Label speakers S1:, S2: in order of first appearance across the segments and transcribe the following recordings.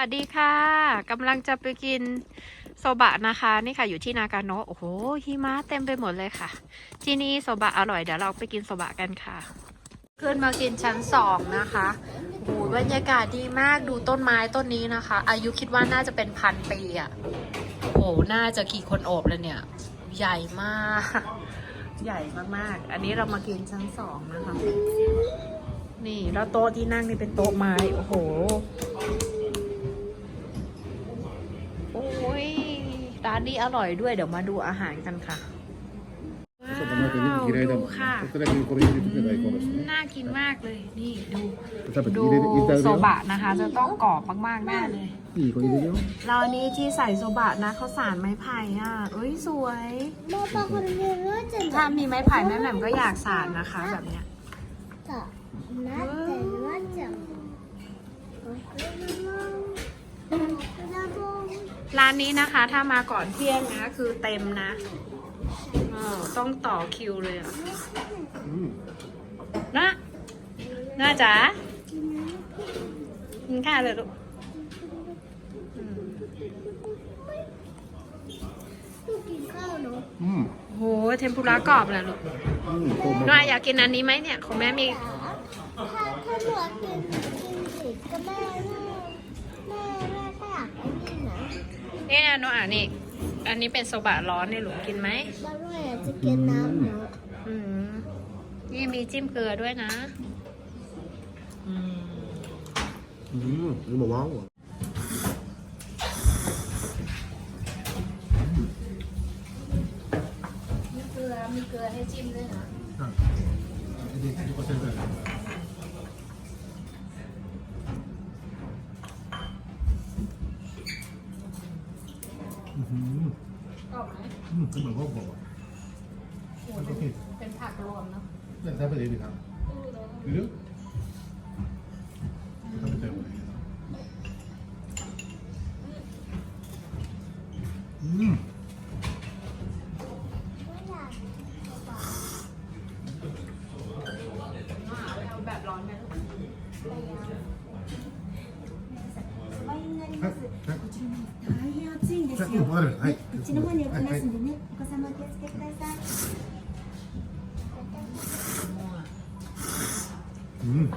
S1: สวัสดีค่ะกำลังจะไปกินโซบะนะคะ นี่ค่ะอยู่ที่นากาโนะโอ้โหหิมะเต็มไปหมดเลยค่ะ ที่นี่โซบะอร่อยเดี๋ยวเราไปกินโซบะกันค่ะ ขึ้นมากินชั้นสองนะคะโอ้โหบรรยากาศดีมากดูต้นไม้ต้นนี้นะคะ อายุคิดว่าน่าจะเป็นพันปีอะ่ะโอ้โหน่าจะกี่คนโอบเลยเนี่ย ใหญ่มาก ใหญ่มากๆ อันนี้เรามากินชั้นสองนะคะ นี่แล้วโต๊ะที่นั่งนี่เป็นโต๊ะไม้โอ้โห โอ้ย ร้านนี้อร่อยด้วย เดี๋ยวมาดูอาหารกันค่ะ
S2: ちょっと待って、肉嫌いだもん、
S1: ดูค่ะ
S2: ちょっとだけこれ入れてくれないかもしれない。
S1: น่ากินมากเลย นี่ดู
S2: 食べて
S1: ดู
S2: 入れて入れてあげ
S1: โซ
S2: るよ
S1: บะนะคะ จะต้องกรอบมากๆแน่เลย
S2: いい子入れるよ。
S1: เราอันนี้ที่ใส่โซบะนะเขาวสารไม้ไผ่อ่ะเอ้ยสวย
S3: パパこれねるじゃ
S1: ถ้ามีไม้ไผ่แม่แหม่มก็อยากสารนะคะ แบบเนี้ย
S3: さなってるわちゃん僕の僕の
S1: ร้านนี้นะคะ ถ้ามาก่อนเที่ยงนะ คือเต็มนะเออต้องต่อคิวเลยอะน่าะจ๋ากินข้าวเลยลูก
S3: กินข้
S2: อืม
S1: โหเทมปุระกรอบเลยลูกน้มายอยากกินอันนี้ไหมเนี่ย ของแม่มี
S3: ถ้าถ้าหนูกิน นาะ
S1: อะนี่ อันนี้เป็นโซบะร้อนเนี่ยหลุมกินไหม
S3: บ้านแม่จะกินน้ำเหร
S1: ออืมนี่มีจิ้มเกลือด้วยนะอืม
S2: อืมนี่บอว่า
S1: มีเมีเกลือให้จิ้มด้วยนะบบ คืเหมื
S2: อนพวก
S1: บอเป็นผักรวมเนาะ แต่ใช้ไปเลย
S2: ดีค
S4: รับหรือ です
S2: はい。
S4: よ。
S2: はい。
S4: こっちの方に置きますん
S2: はい
S4: でね、お子様お気をつけください。
S2: うん。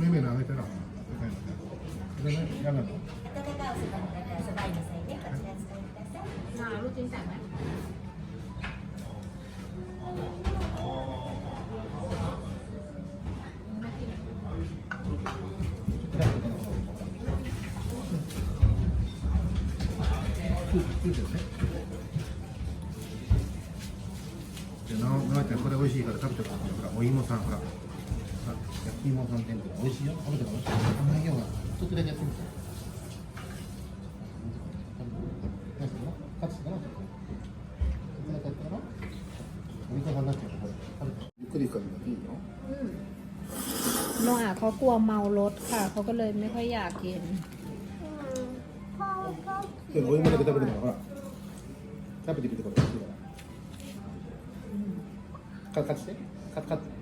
S2: めめ舐めてな。なの。
S4: さ
S2: んほらほら焼き芋さん天ぷら美味しいよ食べてくださいこの辺よほらちょっとだけやってみて何するの勝つかなちょっとちょっとだけやったかなお肉さんになっちゃうこれ食べてゆっくり行かなくていいよ
S1: โนอ่ะเขากลัวเมารถค่ะ เขาก็เลยไม่ค่อยอยากกิน
S3: พ่อพ่อ
S2: でお芋だけ食べてからほら食べてみてこれ美味しいからカットしてカットカット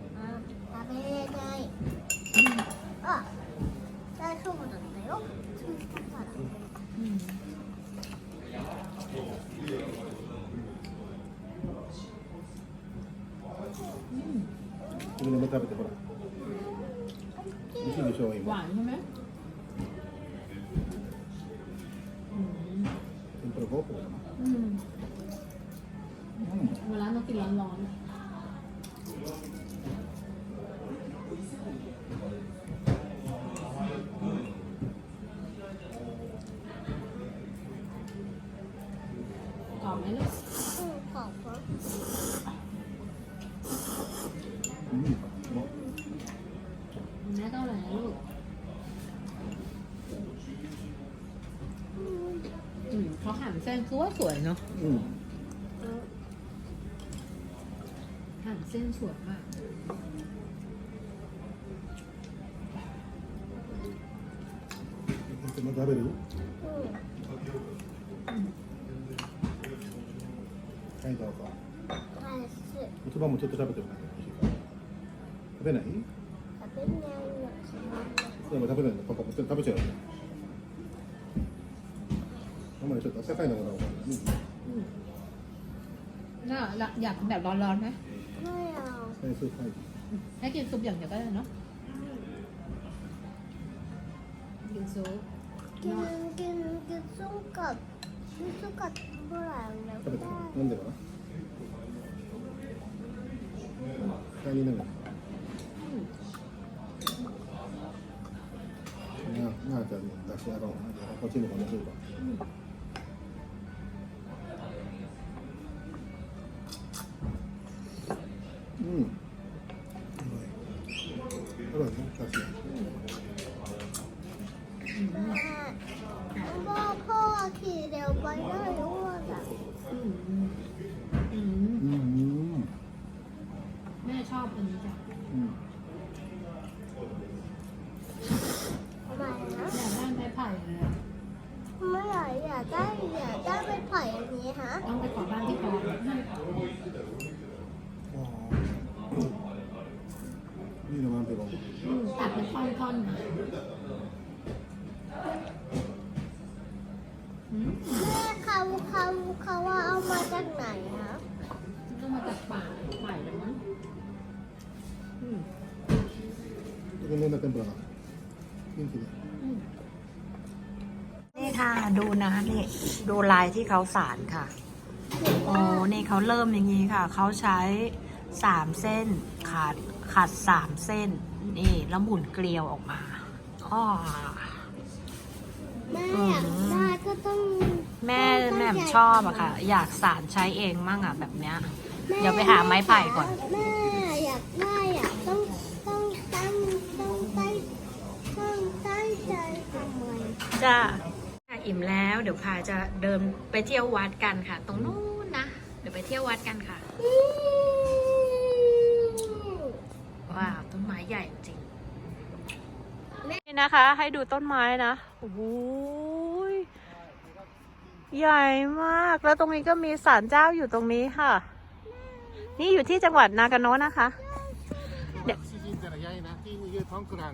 S2: showing
S1: หวานใช่ไหม
S2: un procopo.
S1: อืม
S2: Mm.
S1: เวลาต้องกินร้อนๆอะกรอบไหมลูก Mm. เขาหั่นเส้นคือว่าสวยเนาะ
S2: うん
S1: หั่นเส้นสวยมาก
S2: でも食べる
S3: うん
S2: はいどうぞ
S3: 返す
S2: おそばもちょっと食べてもらってほしいから食べない
S3: 食べないのかな
S2: でも食べないんだパパも食べちゃうよあん まりちょっと温かいのがら
S1: น่าอยากแบบร้อนๆไหม
S3: ไม่เอา
S2: 最初はい
S1: ให้กินซุปอย่างเดียวก็ได้เนาะกินซุป
S3: กินกินกินส้มกับกินส้มกับฝรั่งแล้ว
S2: 食べて
S3: ได้
S2: 飲んでるかな買いになるななあちゃんに出してやろうこっちの方が面白いか
S3: พ่อพ่อขี่เร็วไปได้อ้วนอะ
S1: แม่ชอบอันนี้จ้ะ
S3: นี่
S1: ค่ะ
S5: ดูนะนี่ ดูลายที่เขาสารค่ะ โอ้นี่เขาเริ่มอย่างนี้ค่ะ เขาใช้สามเส้น ขาดขัดสามเส้น นี่ แล้วหมุนเกลียวออกมาอ้อ
S3: แม่อยากได้ก็ต้อง
S5: แม่แม่ชอบอะค่ะ อยากสารใช้เองมั่งอะแบบเนี้ย เดี๋ยวไปหาไม้ไผ่ก่อน
S3: แม่อยากได้อะต้องต้องตั้งต้องตั้งต้องตั้งใจทำไม
S5: จ้าอิ่มแล้ว เดี๋ยวพาจะเดินไปเที่ยววัดกันค่ะ ตรงนู้นนะ เดี๋ยวไปเที่ยววัดกันค่ะ ว้าว ต้นไม้ใหญ่จริง
S1: นี่นะคะ ให้ดูต้นไม้นะ โอ้ยใหญ่มาก แล้วตรงนี้ก็มีศาลเจ้าอยู่ตรงนี้ค่ะ นี่อยู่ที่จังหวัดนากาโนะนะคะ
S2: เด็กที่ยินแต่ใหญ่นะที่ยือท้องกลาง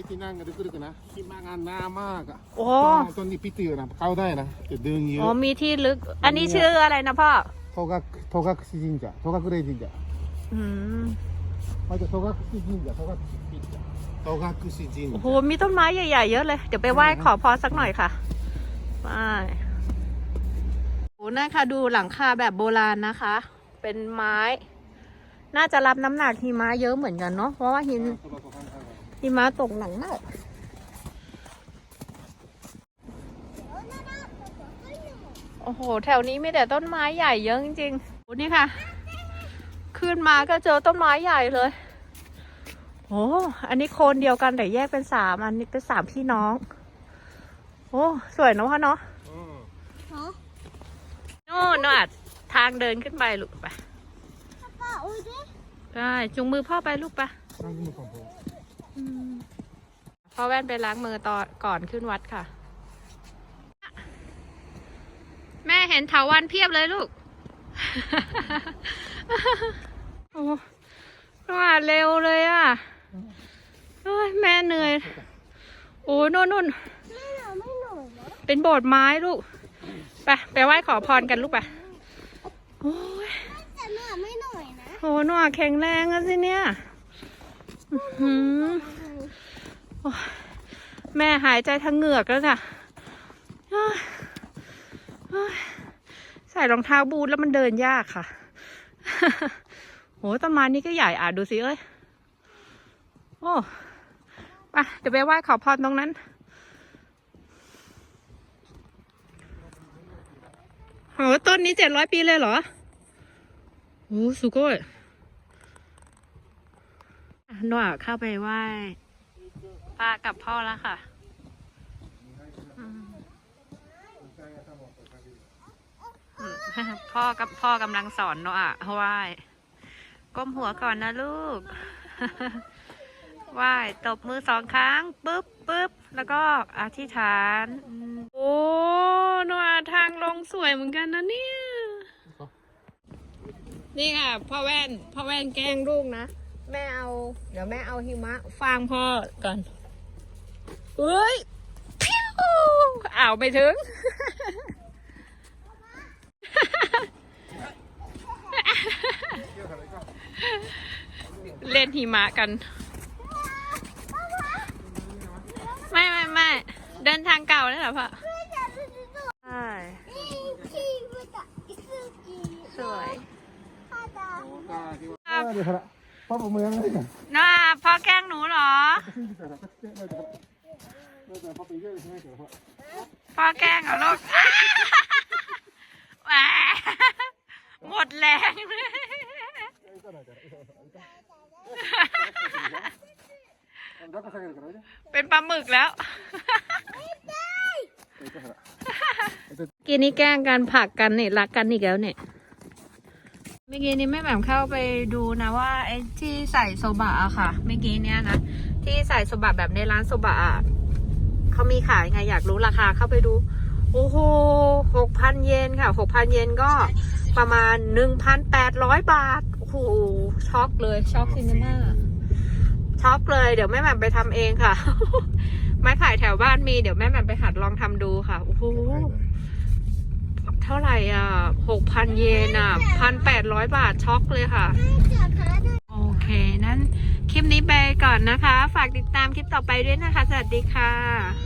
S2: イティナンがルクルクな暇がなまーが
S1: โอ้
S2: 本当にピティよな顔だよなでドゥンユ
S1: อ๋อมีที่ลึก อันนี้ชื่ออะไรนะพ่อ
S2: 戸隠戸隠神社戸隠神社
S1: อืม
S2: まず戸隠神社戸隠神社戸隠神
S1: โอ้
S2: 社
S1: โห มีต้นไม้ใหญ่ๆ เยอะเลย เดี๋ยวไปไหว้ขอพรสักหน่อยค่ะไปโอ้น่าค่ะดูหลังคาแบบโบราณนะคะ เป็นไม้ น่าจะรับน้ำหนักหิมะเยอะเหมือนกันเนาะ เพราะว่าหิน หิมะตกหนังมากโอ้โห แถวนี้ไม่แต่ต้นไม้ใหญ่เยอะจริงๆนี่ค่ะ ขึ้นมาก็เจอต้นไม้ใหญ่เลย โอ้อันนี้โคนเดียวกันแต่แยกเป็นสามอันนี้เป็นสามพี่น้อง โอ้ สวยนะพ่อเนาะโน่นอาจทางเดินขึ้นไปลูกไปได้จุงมือพ่อไปลูกไป พ่อแว่นไปล้างมือตอนก่อนขึ้นวัดค่ะ แม่เห็นเถาวันเพียบเลยลูก โอ้ว่าเร็วเลยอะเอ้ยแม่เหนื่อย โอ้นู่นนู่น
S3: แม่เราไม่หน่อยนะ
S1: เป็นโบสถ์ไม้ลูก ไปไปไหว้ขอพรกันลูกไปโอ้ย
S3: แต่แม่ไม่หน่อยนะ
S1: โหหนวดแข็งแรงอะสิเนี่ยอื้อหือโอ้ย แม่หายใจทางเหงือกแล้วจ้ะใส่รองเท้าบูทแล้วมันเดินยากค่ะ โหต้นไม้นี่ก็ใหญ่อะดูสิเอ้ย โอ้ไปเดี๋ยวไปไหว้ขอพรตรงนั้นโหต้นนี้เจ็ดร้อยปีเลยเหรอ โอ้สุโกย หนูเข้าไปไหว้ป้ากับพ่อแล้วค่ะพ่อกับพ่อกำลังสอนหนูอะไหว้ก้มหัวก่อนนะลูกไหว้ตบมือสองครั้งปึ๊บปึ๊บแล้วก็อธิษฐาน โอ้หนูอะทางลงสวยเหมือนกันนะเนี่ย นี่ค่ะพ่อแว่นพ่อแว่นแกล้งลูกนะ แม่เอา เดี๋ยวแม่เอาหิมะฟางพ่อก่อน เฮ้ยพิ้วอ้าวไม่ถึง เล่นหิมะกัน ไม่ไม่ไม่เดินทางเก่าเลยเหรอพ่อใช่ สวย
S2: あーでほら พ่อผมเมืองเลย
S1: น้าพ่อแกล้งหนูเหรอ พ่อแกล้งเหรอลูกหมดแรงเลยเป็นปลาหมึกแล้วกินนี่แกล้งกันผักกันเนี่ยรักกันอีกแล้วเนี่ย เมื่อกี้นี้แม่แหม่มเข้าไปดูนะว่าไอ้ที่ใส่โซบะอะค่ะ เมื่อกี้เนี้ยนะที่ใส่โซบะแบบในร้านโซบะอะเขามีขายไงอยากรู้ราคาเข้าไปดู โอ้โหหกพันเยนค่ะหกพันเยนก็ประมาณหนึ่งพันแปดร้อยบาท โอ้โหช็อกเลยช็อกซินเนมาช็อกเลยเดี๋ยวแม่แหม่มไปทำเองค่ะ ไม้ไผ่แถวบ้านมีเดี๋ยวแม่แหม่มไปหัดลองทำดูค่ะโอ้โห เท่าไหร่อะหกพันเยนอะพันแปดร้อยบาทช็อกเลยค่ะ โอเค นั้นคลิปนี้ไปก่อนนะคะ ฝากติดตามคลิปต่อไปด้วยนะคะ สวัสดีค่ะ